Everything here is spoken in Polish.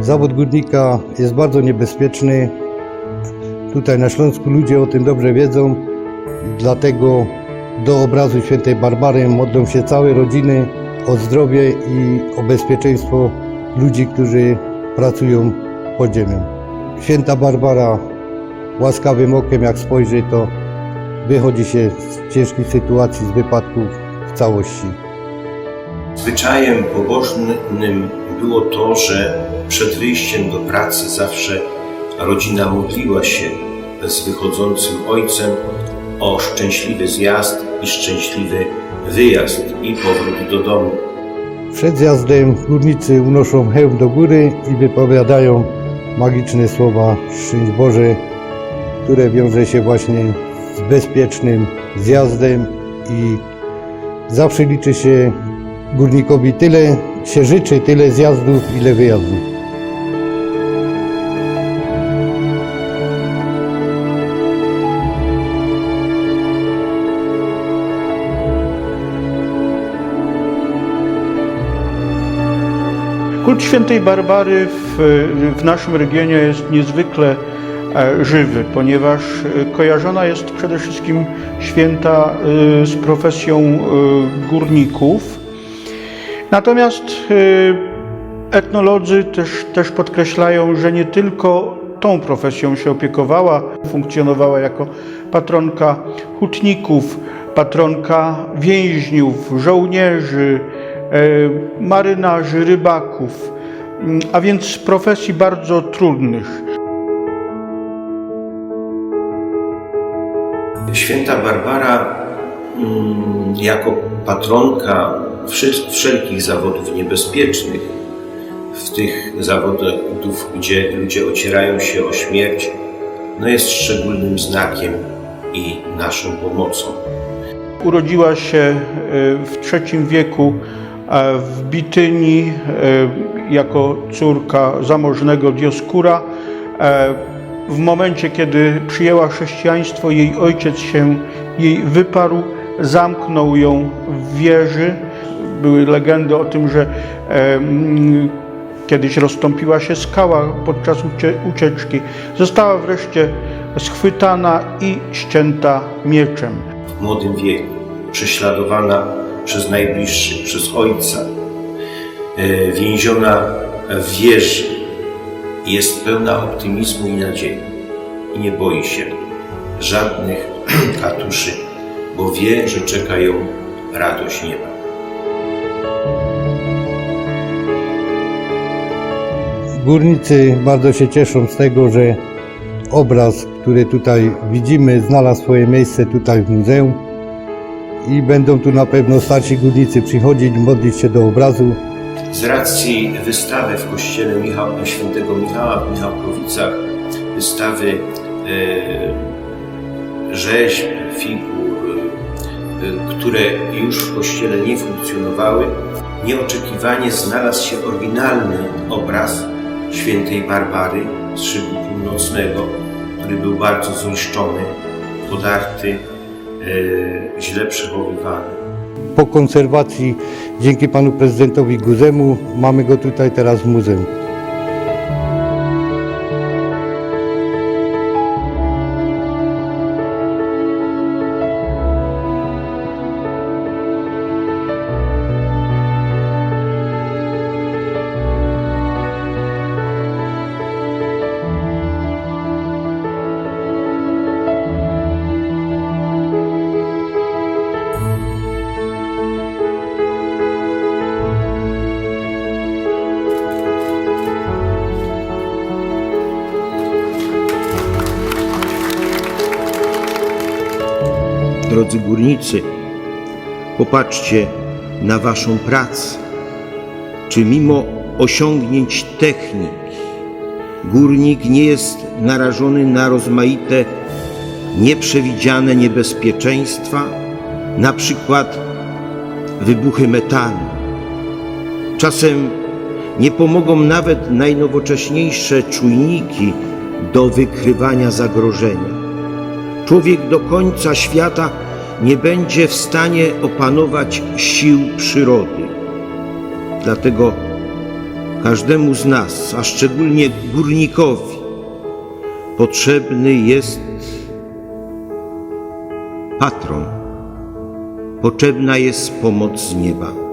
Zawód górnika jest bardzo niebezpieczny. Tutaj na Śląsku ludzie o tym dobrze wiedzą, dlatego do obrazu świętej Barbary modlą się całe rodziny o zdrowie i o bezpieczeństwo ludzi, którzy pracują pod ziemią. Święta Barbara łaskawym okiem jak spojrzy, to wychodzi się z ciężkich sytuacji, z wypadków w całości. Zwyczajem pobożnym było to, że przed wyjściem do pracy zawsze rodzina modliła się z wychodzącym ojcem o szczęśliwy zjazd i szczęśliwy wyjazd i powrót do domu. Przed zjazdem górnicy unoszą hełm do góry i wypowiadają magiczne słowa Szczęść Boże, które wiąże się właśnie z bezpiecznym zjazdem i zawsze liczy się górnikowi tyle się życzy, tyle zjazdów, ile wyjazdów. Kult świętej Barbary w, w naszym regionie jest niezwykle e, żywy, ponieważ e, kojarzona jest przede wszystkim święta e, z profesją górników. Natomiast etnolodzy też, też podkreślają, że nie tylko tą profesją się opiekowała, funkcjonowała jako patronka hutników, patronka więźniów, żołnierzy, marynarzy, rybaków, m, a więc profesji bardzo trudnych. Święta Barbara mm, jako patronka wszelkich zawodów niebezpiecznych, w tych zawodów, gdzie ludzie ocierają się o śmierć, no jest szczególnym znakiem i naszą pomocą. Urodziła się e, w III wieku e, w Bityni e, jako córka zamożnego Dioskura. E, W momencie, kiedy przyjęła chrześcijaństwo, jej ojciec się jej wyparł, zamknął ją w wieży. Były legendy o tym, że e, kiedyś rozstąpiła się skała podczas ucie- ucieczki. Została wreszcie schwytana i ścięta mieczem. w młodym wieku, prześladowana przez najbliższych, przez ojca, e, więziona w wieży, jest pełna optymizmu i nadziei. I nie boi się żadnych katuszy, bo wie, że czeka ją radość nieba. Górnicy bardzo się cieszą z tego, że obraz, który tutaj widzimy, znalazł swoje miejsce tutaj w muzeum i będą tu na pewno starsi górnicy przychodzić, modlić się do obrazu. Z racji wystawy w kościele Michał, świętego Michała w Michałkowicach, wystawy e, rzeźb, figur, e, które już w kościele nie funkcjonowały, nieoczekiwanie znalazł się oryginalny obraz świętej Barbary z szybu północnego, który był bardzo zniszczony, podarty, źle przechowywany. Po konserwacji, dzięki panu prezydentowi Guzemu, mamy go tutaj teraz w muzeum. Drodzy górnicy, popatrzcie na Waszą pracę. Czy mimo osiągnięć techniki górnik nie jest narażony na rozmaite nieprzewidziane niebezpieczeństwa, na przykład wybuchy metanu? Czasem nie pomogą nawet najnowocześniejsze czujniki do wykrywania zagrożenia. Człowiek do końca świata nie będzie w stanie opanować sił przyrody. Dlatego każdemu z nas, a szczególnie górnikowi, potrzebny jest patron. Potrzebna jest pomoc z nieba.